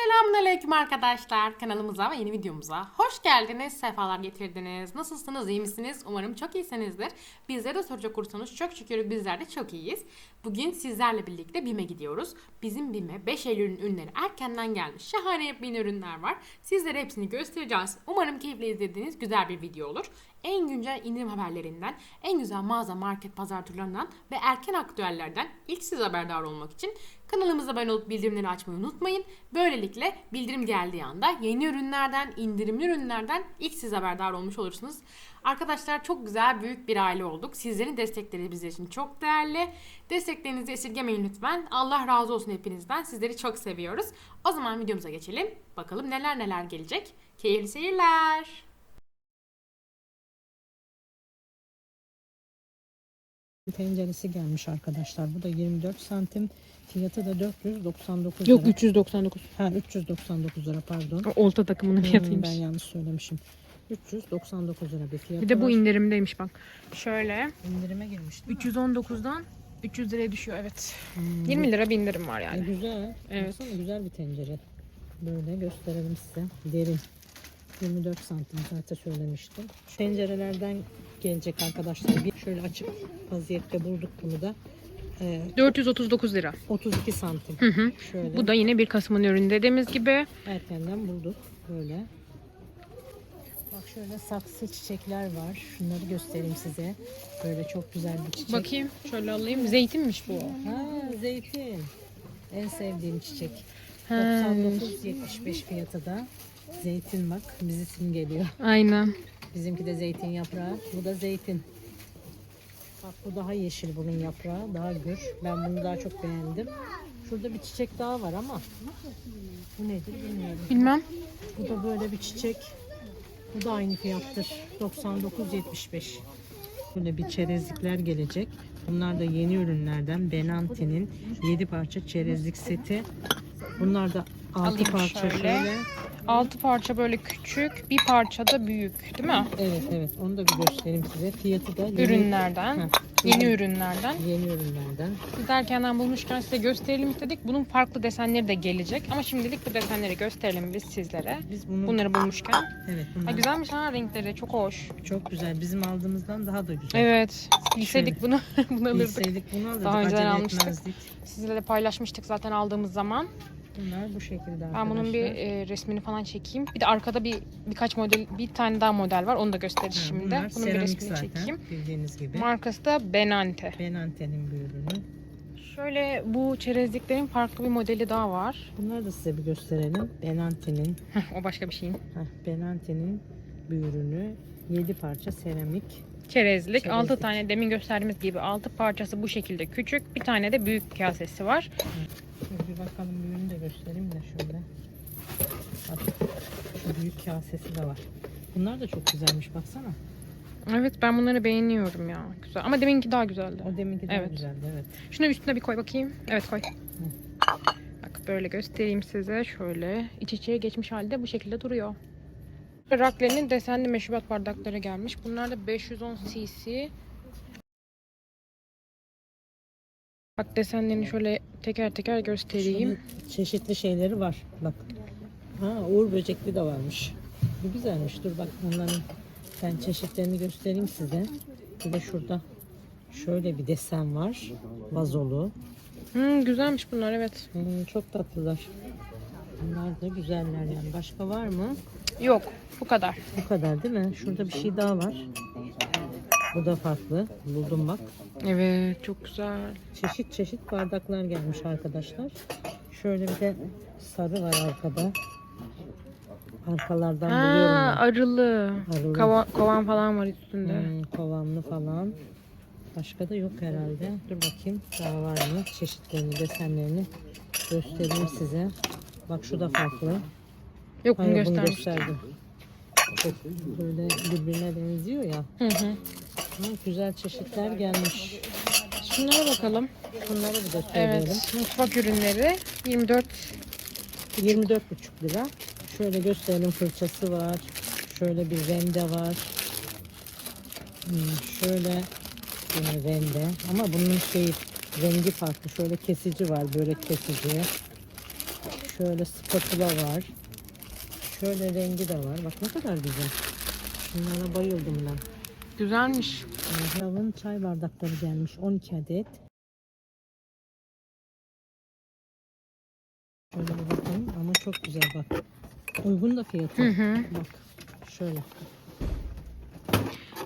Hello. Selamünaleyküm arkadaşlar. Kanalımıza ve yeni videomuza hoş geldiniz. Sefalar getirdiniz. Nasılsınız? iyi misiniz? Umarım çok iyisinizdir. Bizlere de soracak olursanız çok şükür bizler de çok iyiyiz. Bugün sizlerle birlikte BİM'e gidiyoruz. Bizim BİM'e 5 Eylül'ün ürünleri erkenden gelmiş. Şahane yepyeni ürünler var. Sizlere hepsini göstereceğiz. Umarım keyifle izlediğiniz güzel bir video olur. En güncel indirim haberlerinden, en güzel mağaza, market, pazar turlarından ve erken aktüellerden ilk siz haberdar olmak için kanalımıza abone olup bildirimleri açmayı unutmayın. Böylelikle bildirim geldiği anda yeni ürünlerden, indirimli ürünlerden ilk siz haberdar olmuş olursunuz. Arkadaşlar çok güzel, büyük bir aile olduk. Sizlerin destekleri bizler için çok değerli. Desteklerinizi esirgemeyin lütfen. Allah razı olsun hepinizden. Sizleri çok seviyoruz. O zaman videomuza geçelim. Bakalım neler neler gelecek. Keyifli seyirler. tenceresi gelmiş arkadaşlar. Bu da 24 santim. Fiyatı da 499 Yok lira. 399. Ha 399 lira pardon. Olta takımının Hmm, fiyatıymış. ben yanlış söylemişim. 399 lira bir fiyatı Bir de bu var. indirimdeymiş bak. Şöyle indirime girmiş değil mi? 319'dan 300 liraya düşüyor evet. Hmm, 20 lira bir indirim var e, yani. güzel. Evet. Baksana güzel bir tencere. Böyle gösterelim size. Derin. 24 santim zaten söylemiştim. Tencerelerden gelecek arkadaşlar. Bir şöyle açık vaziyette bulduk bunu da. Ee, 439 lira. 32 santim. Hı hı. Şöyle. Bu da yine bir Kasım'ın ürünü dediğimiz gibi. erkenden bulduk böyle. Bak şöyle saksı çiçekler var. Şunları göstereyim size. Böyle çok güzel bir çiçek. Bakayım şöyle alayım. Zeytinmiş bu. Ha zeytin. En sevdiğim çiçek. Ha. 99.75 fiyatı da. Zeytin bak biz isim geliyor. Aynen. Bizimki de zeytin yaprağı. Bu da zeytin. Bak bu daha yeşil bunun yaprağı. Daha gür. Ben bunu daha çok beğendim. Şurada bir çiçek daha var ama bu nedir bilmiyorum. Bilmem. Bu da böyle bir çiçek. Bu da aynı fiyattır. 99.75. Böyle bir çerezlikler gelecek. Bunlar da yeni ürünlerden Benante'nin 7 parça çerezlik seti. Bunlar da 6 Alayım parça şöyle. şöyle. 6 parça böyle küçük, bir parça da büyük, değil mi? Evet evet onu da bir göstereyim size. Fiyatı da yeni, Ürünlerden, Heh, yeni ürün- ürünlerden. yeni ürünlerden. Biz erkenden bulmuşken size gösterelim istedik. Bunun farklı desenleri de gelecek. Ama şimdilik bu desenleri gösterelim biz sizlere. Biz bunu Bunları bulmuşken. evet Ha, bunlar güzelmiş ha renkleri, çok hoş. çok güzel. Bizim aldığımızdan daha da güzel. Evet, bilseydik bunu, bunu alırdık. Bilseydik bunu alırdık. Daha acele almıştık. etmezdik. Sizle de paylaşmıştık zaten aldığımız zaman. Bunlar bu şekilde arkadaşlar. Ben bunun bir e, resmini falan çekeyim. Bir de arkada bir birkaç model, bir tane daha model var. Onu da gösteririz Ha, şimdi. bunlar Bunun bir seramik resmini zaten, çekeyim. Bildiğiniz gibi. Markası da Benante. Benante'nin bir ürünü. Şöyle bu çerezliklerin farklı bir modeli daha var. Bunları da size bir gösterelim. Benante'nin o başka bir şeyin. heh, Benante'nin bir ürünü. 7 parça seramik. Çerezlik. Çerezlik. 6 tane demin gösterdiğimiz gibi 6 parçası bu şekilde küçük. Bir tane de büyük kasesi var. Şöyle bir bakalım büyüğünü de göstereyim de şöyle. Bak şu büyük kasesi de var. Bunlar da çok güzelmiş baksana. Evet ben bunları beğeniyorum ya. Güzel. Ama deminki daha güzeldi. O deminki daha Evet. güzeldi evet. Şunu üstüne bir koy bakayım. Evet koy. Bak böyle göstereyim size. Şöyle iç içeye geçmiş halde bu şekilde duruyor. Rakle'nin desenli meşrubat bardakları gelmiş. Bunlar da 510 cc. Bak desenlerini şöyle teker teker göstereyim. Şöyle çeşitli şeyleri var. Bak. Ha uğur böcekli de varmış. Bu güzelmiş. Dur bak onların ben çeşitlerini göstereyim size. Bir de şurada şöyle bir desen var. Vazolu. Hmm, güzelmiş bunlar evet. Hmm, çok tatlılar. Bunlar da güzeller yani. Başka var mı? Yok bu kadar. Bu kadar değil mi? Şurada bir şey daha var. Bu da farklı. Buldum bak. Evet çok güzel. Çeşit çeşit bardaklar gelmiş arkadaşlar. Şöyle bir de sarı var arkada. Arkalardan buluyorum Ha, ben. arılı. Arılı. Kova- kovan falan var üstünde. Hmm, kovanlı falan. Başka da yok herhalde. Dur bakayım daha var mı? Çeşitlerini, desenlerini göstereyim size. Bak şu da farklı. Yok bunu Hayır bunu göstermiştim. gösterdim. Çok böyle birbirine benziyor ya. Hı hı. Güzel çeşitler gelmiş. Şunlara bakalım. Bunları de söyleyelim. Evet. Mutfak ürünleri 24 24,5 lira. Şöyle gösterelim fırçası var. Şöyle bir rende var. Hmm, şöyle yine rende. Ama bunun şey rengi farklı. Şöyle kesici var. Börek kesici. Şöyle spatula var. Şöyle rengi de var. Bak ne kadar güzel. Şunlara bayıldım ben. Güzelmiş. Lavın çay bardakları gelmiş 12 adet. Şöyle bir bakın ama çok güzel bak. Uygun da fiyatı. Hı hı. Bak şöyle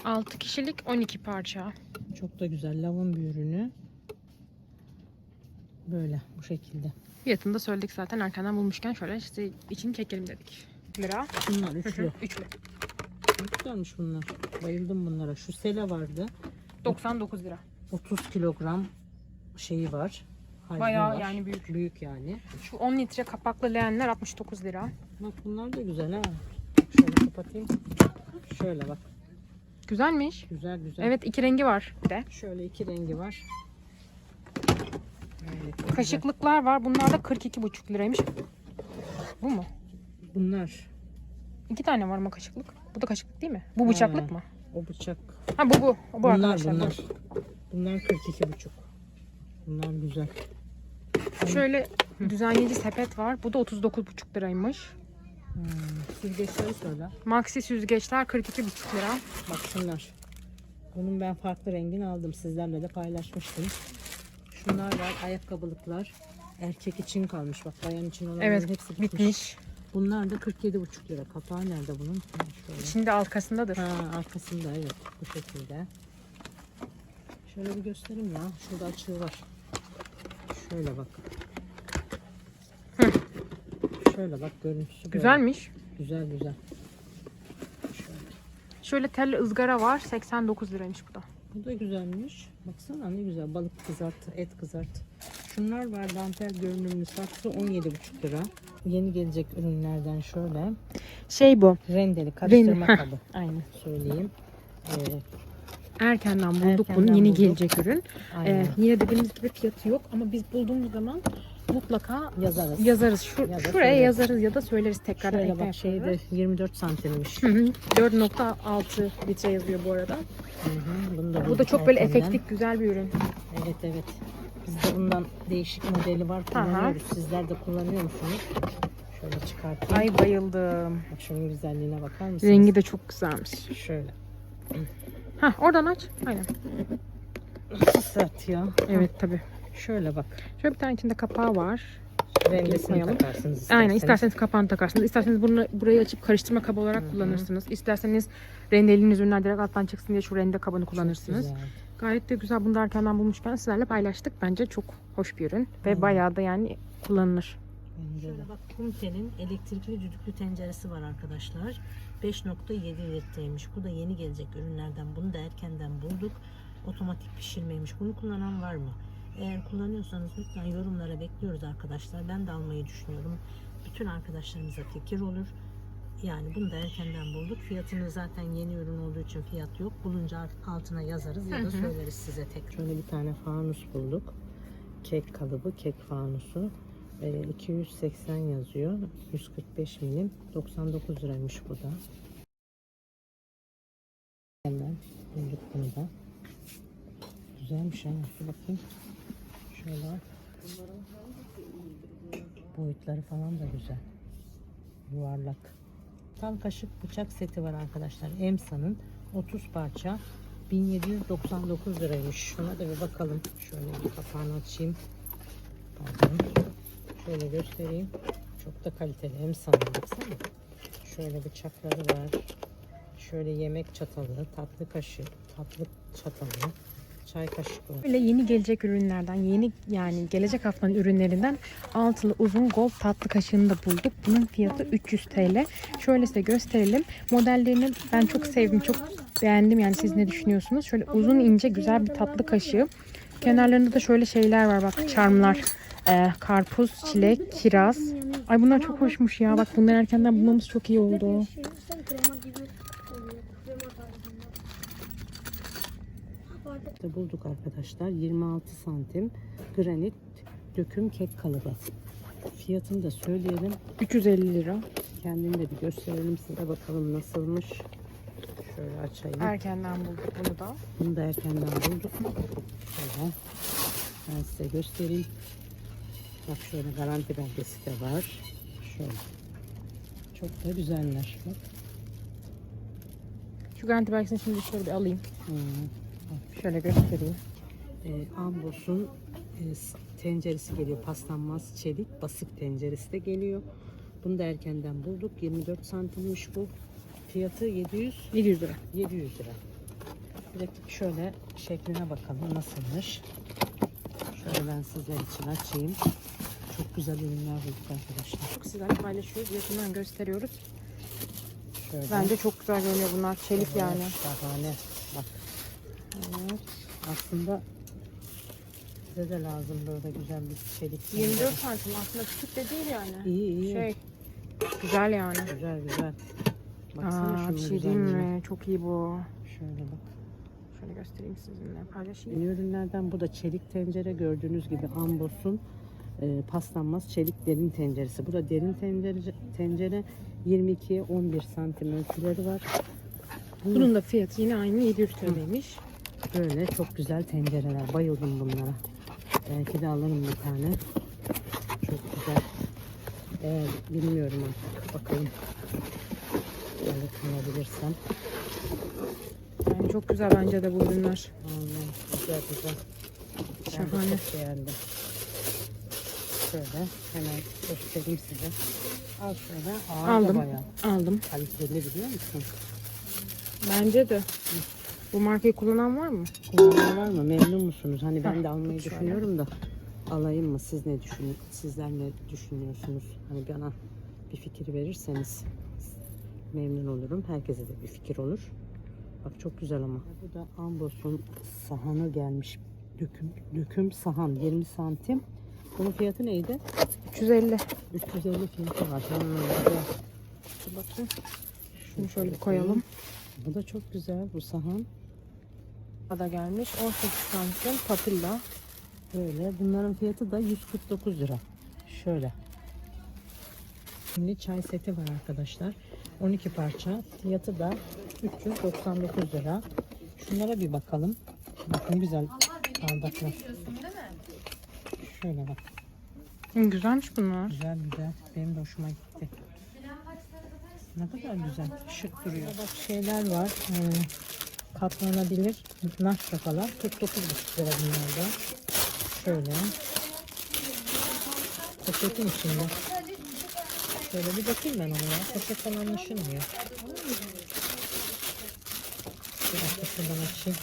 6 kişilik 12 parça. çok da güzel lavın bir ürünü. Böyle bu şekilde. Fiyatını da söyledik zaten erkenden bulmuşken şöyle işte içini çekelim dedik. Lira. Bunlar üçlü. Üçlü. Çok güzelmiş bunlar. Bayıldım bunlara. Şu sele vardı. 99 lira. 30 kilogram şeyi var. hacmi Bayağı var. yani büyük. Büyük yani. Şu 10 litre kapaklı leğenler 69 lira. Bak bunlar da güzel ha. Şöyle kapatayım. Şöyle bak. Güzelmiş. Güzel güzel. Evet iki rengi var bir de. Şöyle iki rengi var. Evet. Kaşıklıklar var. Bunlar da 42,5 liraymış. Bu mu? Bunlar. İki tane var mı kaşıklık? Bu da kaşıklık değil mi? Bu bıçaklık Ha. mı? O bıçak. Ha bu bu. Bu bunlar arkadaşlar. bu. bunlar. Bunlar 42 buçuk. Bunlar güzel. Şöyle düzenleyici sepet var. Bu da 39,5 liraymış. Hmm. Süzgeçleri söyle. Maxi süzgeçler 42,5 lira. Bak şunlar. Bunun ben farklı rengini aldım. Sizlerle de paylaşmıştım. Şunlar var. Ayakkabılıklar. Erkek için kalmış. Bak bayan için olanların Evet hepsi bitmiş. bitmiş. Bunlar da 47,5 lira. Kapağı nerede bunun? Şöyle. İçinde arkasındadır. Ha, arkasında evet bu şekilde. Şöyle bir göstereyim ya. Şurada açığı var. Şöyle bak. Şöyle bak görüntüsü böyle. Güzelmiş. Güzel güzel. Şöyle. Şöyle telli ızgara var. 89 liraymış bu da. Bu da güzelmiş. Baksana ne güzel. Balık kızart, et kızart. Şunlar var dantel görünümlü saksı 17,5 lira. Yeni gelecek ürünlerden şöyle. Şey bu. Rendeli karıştırma Heh. kabı. Aynen. Söyleyeyim. Ee, Erkenden bulduk Erkenden bunu. Yeni bulduk. gelecek ürün. aynen. Ee, yine dediğimiz gibi fiyatı yok ama biz bulduğumuz zaman mutlaka Yazarız. yazarız. Şu, Ya da şuraya söyleriz. yazarız ya da söyleriz tekrar. Şöyle bak şeyde 24 santimmiş. Hı hı. 4.6 litre yazıyor bu arada. Hı hı, bunu da Bu da çok böyle efektif güzel bir ürün. Evet evet. Bizde bundan değişik modeli var kullanıyoruz. Sizler de kullanıyor musunuz? Şöyle çıkartayım. Ay bayıldım. Bak şunun güzelliğine bakar mısınız? Rengi de çok güzelmiş. Şöyle. Ha oradan aç. Aynen. Sert ya. Evet tabi. Şöyle bak. Şöyle bir tane içinde kapağı var. Rengesini koyalım. takarsınız isterseniz. Aynen isterseniz kapağını takarsınız. İsterseniz bunu burayı açıp karıştırma kabı olarak kullanırsınız. İsterseniz rendelediğiniz ürünler direkt alttan çıksın diye şu rende kabını kullanırsınız. Gayet de güzel. Bunu da erkenden bulmuşken sizlerle paylaştık. Bence çok hoş bir ürün. Ve Aynen. bayağı da yani kullanılır. De. bak Kumtel'in elektrikli düdüklü tenceresi var arkadaşlar. 5.7 litreymiş. Bu da yeni gelecek ürünlerden. Bunu da erkenden bulduk. Otomatik pişirmeymiş. Bunu kullanan var mı? Eğer kullanıyorsanız lütfen yorumlara bekliyoruz arkadaşlar. Ben de almayı düşünüyorum. Bütün arkadaşlarımıza fikir olur. Yani bunu da erkenden bulduk. Fiyatını zaten yeni ürün olduğu için fiyat yok. Bulunca altına yazarız ya da söyleriz size tek. Şöyle bir tane fanus bulduk. Kek kalıbı, kek fanusu. Ee, 280 yazıyor. 145 milim. 99 liraymış bu da. Hemen bulduk bunu da. Güzelmiş ha. Şu bakayım. Şöyle. Boyutları falan da güzel. Yuvarlak. Tam kaşık bıçak seti var arkadaşlar. Emsa'nın 30 parça 1799 liraymış. Şuna da bir bakalım. Şöyle bir kapağını açayım. Pardon. Şöyle göstereyim. Çok da kaliteli. Emsa'nın baksana. Şöyle bıçakları var. Şöyle yemek çatalı, tatlı kaşık, tatlı çatalı, çay kaşıkları. Böyle yeni gelecek ürünlerden, yeni yani gelecek haftanın ürünlerinden altılı uzun gold tatlı kaşığını da bulduk. Bunun fiyatı 300 TL. Şöyle size gösterelim. Modellerini ben çok sevdim, çok beğendim. Yani siz ne düşünüyorsunuz? Şöyle uzun ince güzel bir tatlı kaşığı. Kenarlarında da şöyle şeyler var bak charmlar. Ee, karpuz, çilek, kiraz. Ay bunlar çok hoşmuş ya. Bak bunları erkenden bulmamız çok iyi oldu. Şey, sen krema gibi oluyor. Krema tarzında. Bardak İşte bulduk arkadaşlar. 26 santim granit döküm kek kalıbı. Fiyatını da söyleyelim. 350 lira. Kendini de bir gösterelim size bakalım nasılmış. Şöyle açayım. Erkenden bulduk bunu da. Bunu da erkenden bulduk. Şöyle. Ben size göstereyim. Bak şöyle garanti belgesi de var. Şöyle. Çok da güzeller. Bak. Şu garanti belgesini şimdi şöyle bir alayım. Hmm. Şöyle göstereyim. Ee, Ambos'un e, tenceresi geliyor. Paslanmaz çelik basık tenceresi de geliyor. Bunu da erkenden bulduk. 24 santimmiş bu. Fiyatı 700 700 lira. 700 lira. De şöyle şekline bakalım nasılmış. Şöyle ben sizler için açayım. Çok güzel ürünler bulduk arkadaşlar. Çok sizlerle paylaşıyoruz. Yakından gösteriyoruz. Şöyle. Bence çok güzel görünüyor bunlar. Çelik yani. Şahane. Bak Evet. aslında bize de lazım böyle güzel bir çelik. 24 santim aslında küçük de değil yani. İyi iyi. Şey güzel yani. Güzel güzel. Baksana Aa, şunun bir şey diyeyim güzelliğine. mi? Çok iyi bu. Şöyle bak. Şöyle göstereyim sizinle paylaşayım. Yeni ürünlerden bu da çelik tencere gördüğünüz gibi Ambos'un e, paslanmaz çelik derin tenceresi. Bu da derin tencere, tencere 22'ye 11 santim ölçüleri var. Bunun Bunun da fiyatı yine aynı 700 TL'ymiş. Böyle çok güzel tencereler. Bayıldım bunlara. Belki de alırım bir tane. Çok güzel. Eğer bilmiyorum artık. Bakalım. Böyle kullanabilirsem. Yani çok güzel bence de bu ürünler. Aynen. Güzel güzel. Ben Şahane. çok beğendim. Şöyle hemen göstereyim size. Al şöyle. Aldım. bayağı Aldım. kaliteli biliyor musun? Bence de. Bu markayı kullanan var mı? Kullanan var mı? Memnun musunuz? Hani ben de almayı şöyle. düşünüyorum da alayım mı? Siz ne düşün Sizler ne düşünüyorsunuz? Hani bana bir fikir verirseniz memnun olurum. Herkese de bir fikir olur. Bak çok güzel ama. Bu da Ambos'un sahanı gelmiş. Döküm, döküm sahan 20 santim. Bunun fiyatı neydi? 350. 350 fiyatı var. Ha, güzel. Bakayım. Şunu şöyle koyalım. Bu da çok güzel bu sahan. Da gelmiş. 18 santim papilla. Böyle. Bunların fiyatı da 149 lira. Şöyle. Şimdi çay seti var arkadaşlar. 12 parça. Fiyatı da 399 lira. Şunlara bir bakalım. Bakın güzel bardaklar. Şöyle bak. Güzelmiş bunlar. Güzel güzel. Benim de hoşuma gitti. Ne kadar güzel. Şık duruyor. Bak şeyler var. Ee, katlanabilir nar şakalar. 49,5 lira bunlarda. Şöyle. Poşetin içinde. Şöyle bir bakayım ben ona ya. Poşetten anlaşılmıyor. Bir dakika şuradan açayım.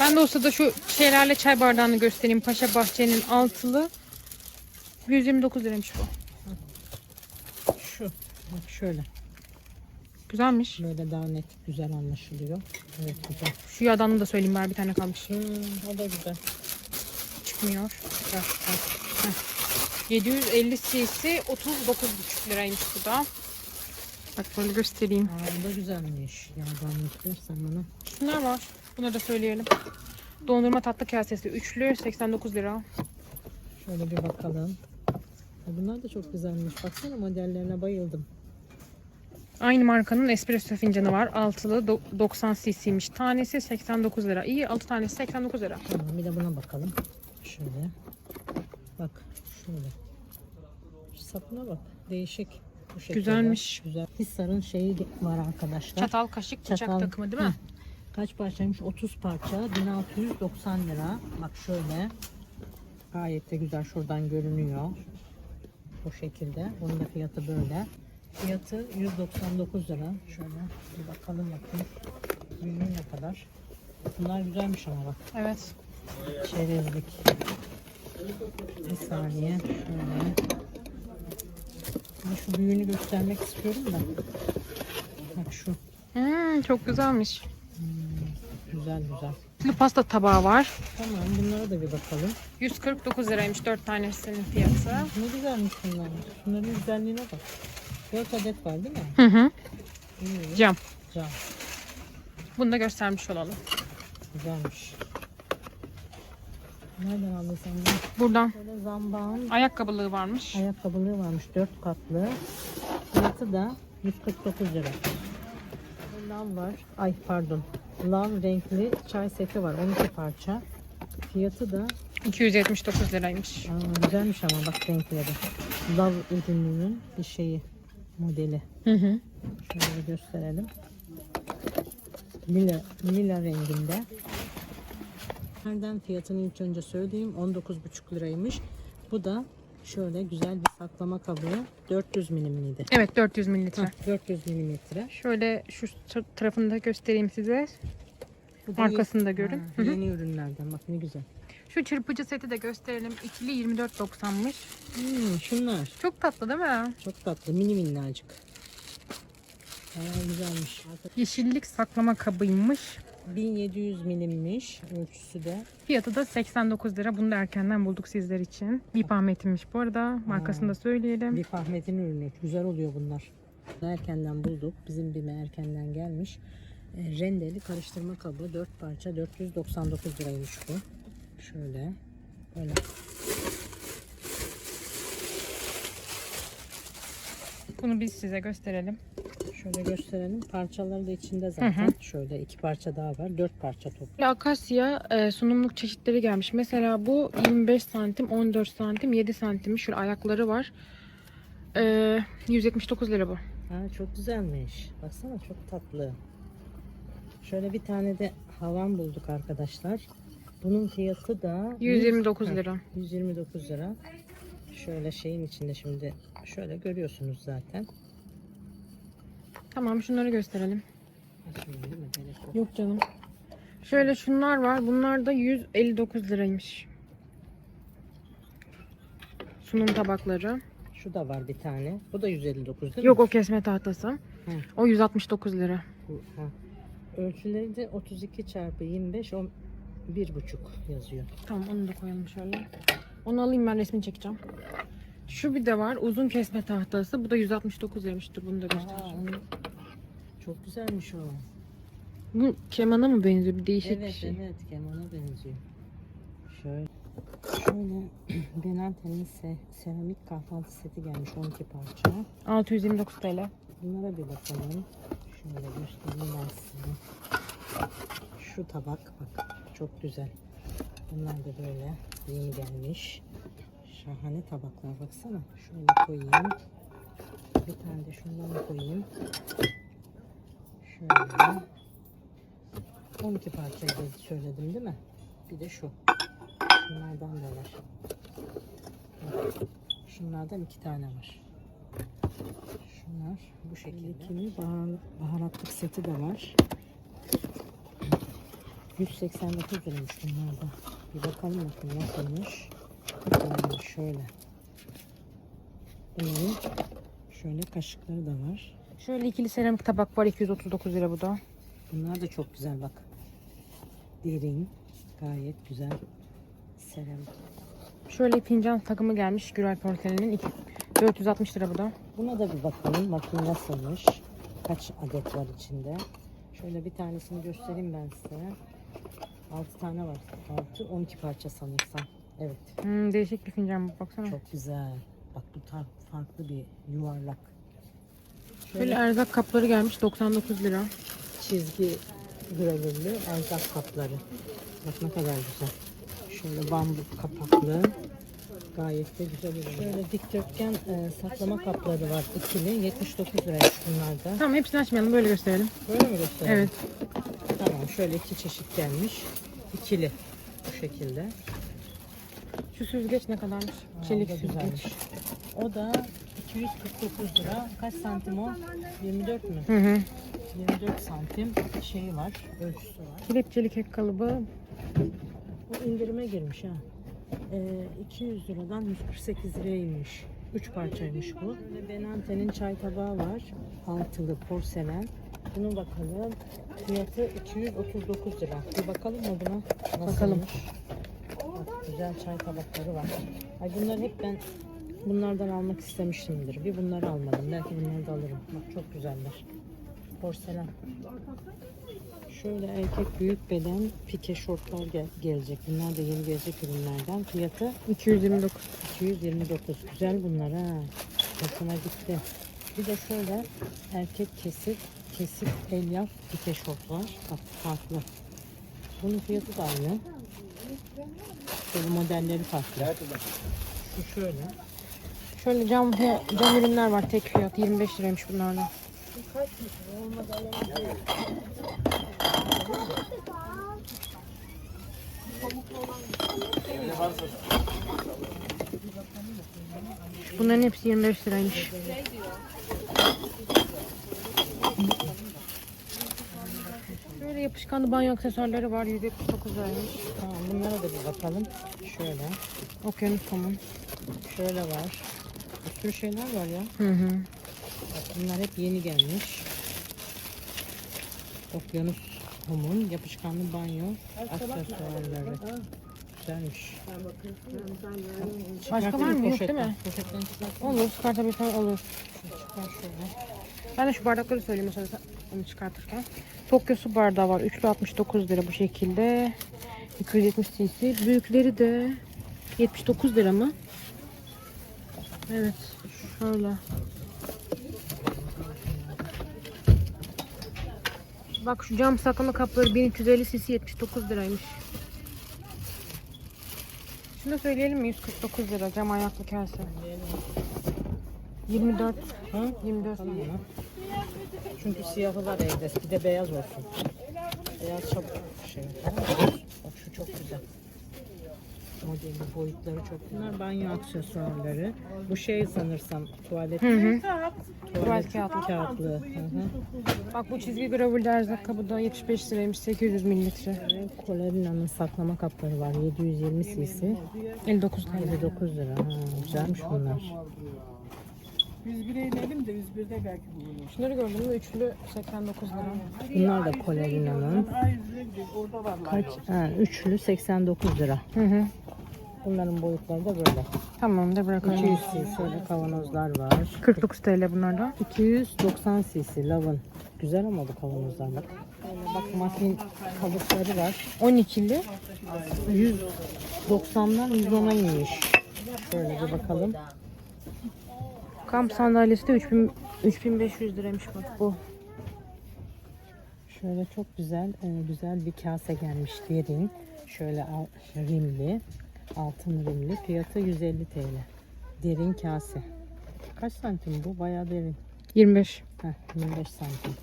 Ben de o sırada şu şeylerle çay bardağını göstereyim. Paşa Bahçe'nin altılı. 129 liraymış bu. Şu. Bak şöyle. Güzelmiş. Böyle daha net güzel anlaşılıyor. Evet güzel. Şu yağdanı da söyleyeyim bari bir tane kalmış. Hmm, o da güzel. Çıkmıyor. Bak, bak. 750 cc 39,5 liraymış bu da. Bak böyle göstereyim. Aa, bu da güzelmiş. Yağdanlıklar sen bana. Şunlar var. Bunları da söyleyelim. Dondurma tatlı kasesi üçlü 89 lira. Şöyle bir bakalım. Ya Bunlar da çok güzelmiş. Baksana modellerine bayıldım. Aynı markanın espresso fincanı var. Altılı do- 90 cc'ymiş. Tanesi 89 lira. İyi 6 tanesi 89 lira. Tamam bir de buna bakalım. Şöyle. Bak şöyle. Şu sapına bak. Değişik. Bu şekilde. Güzelmiş. Güzel. Hissar'ın şeyi var arkadaşlar. Çatal, kaşık, bıçak Çatal. takımı değil mi? Heh. Kaç parçaymış? 30 parça. 1690 lira. Bak şöyle. Gayet de güzel şuradan görünüyor. Bu şekilde. Bunun da fiyatı böyle. Fiyatı 199 lira. Şöyle bir bakalım bakayım. Büyüğü ne kadar? Bunlar güzelmiş ama bak. Evet. Çerezlik. Bir saniye. Şöyle. Ben şu büyüğünü göstermek istiyorum da. Bak şu. Hmm, çok güzelmiş. Güzel güzel. Şimdi pasta tabağı var. Tamam bunlara da bir bakalım. 149 liraymış 4 tanesinin fiyatı. Ne güzelmiş bunlar. Şunların güzelliğine bak. 4 adet var değil mi? Hı hı. İyi. Cam. Cam. Bunu da göstermiş olalım. Güzelmiş. Nereden aldın sen bunu? Buradan Böyle zambağın ayakkabılığı varmış. ayakkabılığı varmış. 4 katlı. Fiyatı da 149 lira. Lav var. Ay pardon. Lav renkli çay seti var. 12 parça. Fiyatı da 279 liraymış. Aa, güzelmiş ama bak renkleri. Love ürününün bir şeyi modeli. Hı hı. Şöyle gösterelim. Lila, lila renginde. Nereden fiyatını ilk önce söyleyeyim. 19,5 liraymış. Bu da şöyle güzel bir saklama kabı. 400 milim miydi? Evet 400 mililitre. Hah, 400 milimetre. Şöyle şu tar- tarafını da göstereyim size. Bu da da görün. Ha, Hı hı. yeni ürünlerden bak ne güzel. Şu çırpıcı seti de gösterelim. İkili 24.90'mış. Hmm, şunlar Çok tatlı değil mi? çok tatlı mini minnacık. Bayağı güzelmiş. Yeşillik saklama kabıymış. 1700 milimmiş ölçüsü de. Fiyatı da 89 lira. Bunu da erkenden bulduk sizler için. Bip Ahmet'inmiş bu arada. Markasını da söyleyelim. Bir Ahmet'in ürünü. Güzel oluyor bunlar. Erkenden bulduk. Bizim bir erkenden gelmiş. E, rendeli karıştırma kabı 4 parça 499 liraymış bu. Şöyle. Böyle. Bunu biz size gösterelim. Şöyle gösterelim. Parçaları da içinde zaten. Şöyle iki parça daha var. 4 parça toplu. Akasya e, sunumluk çeşitleri gelmiş. Mesela bu 25 santim, 14 santim, 7 santim. Şöyle ayakları var. E, 179 lira bu. Ha, çok güzelmiş. Baksana çok tatlı. Şöyle bir tane de havan bulduk arkadaşlar. Bunun fiyatı da 129 Ha, lira. 129 lira. Şöyle şeyin içinde şimdi şöyle görüyorsunuz zaten. Tamam şunları gösterelim. Yok. Yok canım. Şöyle şunlar var. Bunlar da 159 liraymış. Sunum tabakları. Şu da var bir tane. Bu da 159 değil Yok mi? o kesme tahtası. Hı. O 169 lira. Bu, ha. Ölçüleri de 32 çarpı 25 o bir buçuk yazıyor. Tamam onu da koyalım şöyle. Onu alayım ben resmini çekeceğim. Şu bir de var. Uzun kesme tahtası. Bu da 169 liraymış. Dur bunu da onun- çok güzelmiş o. Bu kemana mı benziyor? Bir değişik bir Evet şey. evet kemana benziyor. Şöyle şöyle Benante'nin se seramik kahvaltı seti gelmiş 12 parça. 629 TL. Bunlara bir bakalım. Şöyle göstereyim ben size. Şu tabak bak çok güzel. Bunlar da böyle yeni gelmiş. Şahane tabaklar baksana. Şöyle koyayım. Bir tane de şundan koyayım. Şöyle. 12 parça söyledim değil mi? Bir de şu. Şunlardan da var. Şunlardan iki tane var. Şunlar bu şekilde. Kimi bahar, baharatlık seti de var. 189 liraymış bunlar da. Bir bakalım bakın nasılmış. Ee, şöyle. Bunların şöyle kaşıkları da var. Şöyle ikili seramik tabak var. 239 lira bu da. Bunlar da çok güzel bak. Derin. Gayet güzel. Seramik. Şöyle fincan takımı gelmiş. Güray porseleninin. iki- 460 lira bu da. Buna da bir bakalım. Bakayım nasılmış. Kaç adet var içinde. Şöyle bir tanesini göstereyim ben size. 6 tane var. 6, 12 parça sanırsam. Evet. Hmm, değişik bir fincan bu. Baksana. Çok güzel. Bak bu tar farklı bir yuvarlak. Şöyle Şöyle erzak kapları gelmiş. 99 lira. çizgi gravürlü erzak kapları. Bak ne kadar güzel. Şöyle bambu kapaklı. Gayet de güzel ürün. Şöyle dikdörtgen e, saklama kapları var. ikili. 79 liraymış bunlar da. Tamam hepsini açmayalım. Böyle gösterelim. Böyle mi gösterelim? Evet. Şöyle iki çeşit gelmiş. İkili bu şekilde. Şu süzgeç ne kadarmış? Aa, Çelik süzgeç. güzelmiş. O da 249 lira. Kaç santim o? 24 mü? Hı hı. 24 santim şeyi var, ölçüsü var. Kelepçeli kek kalıbı. Bu indirime girmiş ha. Ee, 200 liradan 148 liraya inmiş. 3 parçaymış bu. Benante'nin çay tabağı var. Altılı porselen. Bunu bakalım. Fiyatı 239 lira. Bir bakalım mı buna? Nasılmış? Bakalım. Bak, güzel çay tabakları var. Ay bunları hep ben bunlardan almak istemiştimdir. Bir bunları almadım. Belki bunları da alırım. Bak çok güzeller. Porselen. Şöyle erkek büyük beden pike şortlar gel- gelecek. Bunlar da yeni gelecek ürünlerden. Fiyatı 229. 229. Güzel bunlar ha. Hoşuma gitti. Bir de şöyle erkek kesik, kesik elyaf pike şort var. Bak farklı. Bunun fiyatı da aynı. Şöyle modelleri farklı. Şu şöyle. Şöyle cam, cam ürünler var tek fiyat 25 liraymış bunlardan. Bunların hepsi 25 liraymış. Böyle yapışkanlı banyo aksesuarları var 179 liraymış. Tamam bunlara da bir bakalım. Şöyle. Okyanus somun. Şöyle var. Bir sürü şeyler var ya. Hı hı. Bak bunlar hep yeni gelmiş. Okyanus humun yapışkanlı banyo aksesuarları. Güzelmiş. Başka var mı? Yok değil mi? Poşetten. Olur çıkartabilirsen olur. Çıkar şöyle. Ben de şu bardakları söyleyeyim mesela onu çıkartırken. Tokyo su bardağı var. Üçlü 69 lira bu şekilde. 270 cc. Büyükleri de 79 lira mı? Evet. Şöyle. Bak şu cam saklama kapları 1350 cc 79 liraymış. Da söyleyelim mi? 149 lira cam ayaklı kase. 24 Ha? 24 Tamam? Çünkü siyahı var evde. Bir de beyaz olsun. Beyaz çabuk şey. Tamam? Bak şu çok güzel. Modeli boyutları çok. Bunlar banyo aksesuarları. Bu şey sanırsam tuvalet. Hı hı. Tuvalet Tuvalet kağıtlı. kağıtlı. Hı hı. Bak bu çizgi gravür erzak kabı da 75 liraymış 800 mililitre. Ve Colerina'nın saklama kapları var. 720 cc. 59 lira. 59 lira. Ha, güzelmiş bunlar. 101'e inelim de 101'de belki bulunur. Şunları gördüm de üçlü 89 lira. Bunlar da Colerina'nın. A101'e gidelim. Orada var Kaç? Ha, üçlü 89 lira. Hı hı. Bunların boyutları da böyle. Tamam da bırakalım. 200 cc kavanozlar var. 49 TL bunlardan. 290 cc lavın. Güzel ama bu kavanozlar bak. Böyle bak muffin kalıpları var. 12'li. 190'dan 110'a inmiş. Şöyle bir bakalım. Kamp sandalyesi de 3000 3500 liraymış bak bu. Şöyle çok güzel, e, güzel bir kase gelmiş derin. Şöyle rimli, altın rimli. Fiyatı 150 TL. Derin kase. Kaç santim bu? Bayağı derin. 25. Heh, 25 santim.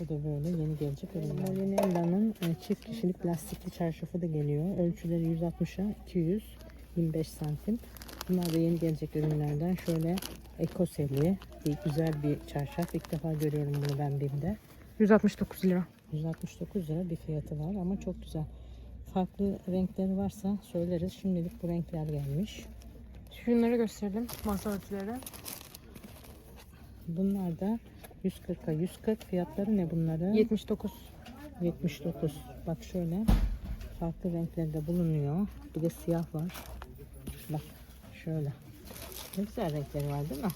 Bu da böyle yeni gelecek ürünler. Molinella'nın e, çift kişilik lastikli çarşafı da geliyor. Ölçüleri 160'a 200, 25 santim. Bunlar da yeni gelecek ürünlerden. Şöyle ekoseli, bir güzel bir çarşaf. İlk defa görüyorum bunu ben BİM'de. 169 lira. 169 lira bir fiyatı var ama çok güzel. Farklı renkleri varsa söyleriz. Şimdilik bu renkler gelmiş. Şunları gösterdim. Masa örtüleri. Bunlar da 140'a 140 fiyatları ne bunların? 79. 79. Bak şöyle farklı renklerde bulunuyor. Bir de siyah var. Bak şöyle. Ne güzel renkleri var değil mi?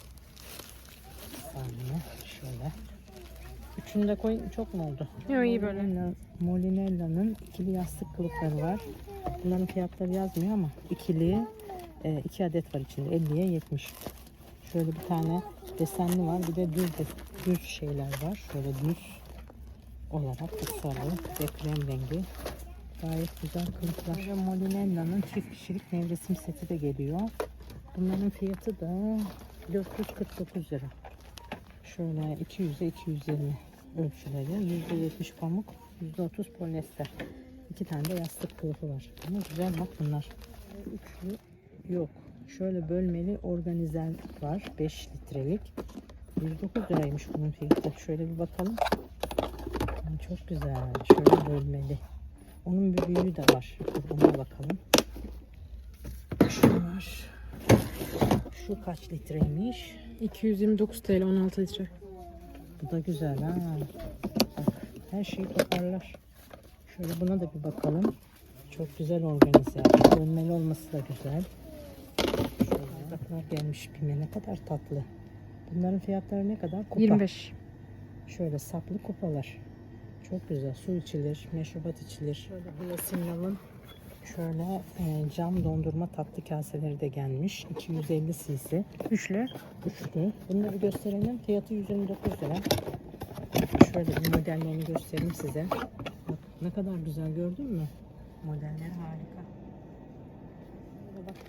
Bir saniye şöyle. Üçünü de koyayım çok mu oldu? Yok, iyi böyle. Molinella- Molinella'nın ikili yastık kılıfları var. Bunların fiyatları yazmıyor ama ikili e, iki adet var içinde 50'ye 70. Şöyle bir tane desenli var. Bir de düz de, düz şeyler var. Şöyle düz olarak ve krem rengi. Gayet güzel kılıflar. Molinella'nın çift kişilik nevresim seti de geliyor. Bunların fiyatı da 449 lira. Şöyle 200'e 220 ölçüleri. %70 pamuk, %30 polyester. İki tane de yastık kılıfı var. Ama güzel bak bunlar. Üçlü yok. Şöyle bölmeli organizer var. 5 litrelik. 109 liraymış bunun fiyatı. Şöyle bir bakalım. Çok güzel. Şöyle bölmeli. Onun bir büyüğü de var. Ona bakalım. Şu var. Şu kaç litreymiş? 229 TL 16 litre. Bu da güzel ha. Bak, her şeyi toparlar. Şöyle buna da bir bakalım. Çok güzel organize. Dönmeli olması da güzel. Şöyle gelmiş pime ne kadar tatlı. Bunların fiyatları ne kadar? Kupa. 25. Şöyle saplı kupalar. Çok güzel. Su içilir, meşrubat içilir. Şöyle Blasinal'ın şöyle e, cam dondurma tatlı kaseleri de gelmiş. 250 cc. Üçlü. Üçlü. Bunları gösterelim. Fiyatı 129 lira. Şöyle bir modellerini göstereyim size. Bak ne kadar güzel gördün mü? Modeller harika.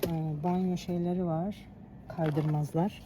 Ee, banyo şeyleri var. Kaydırmazlar.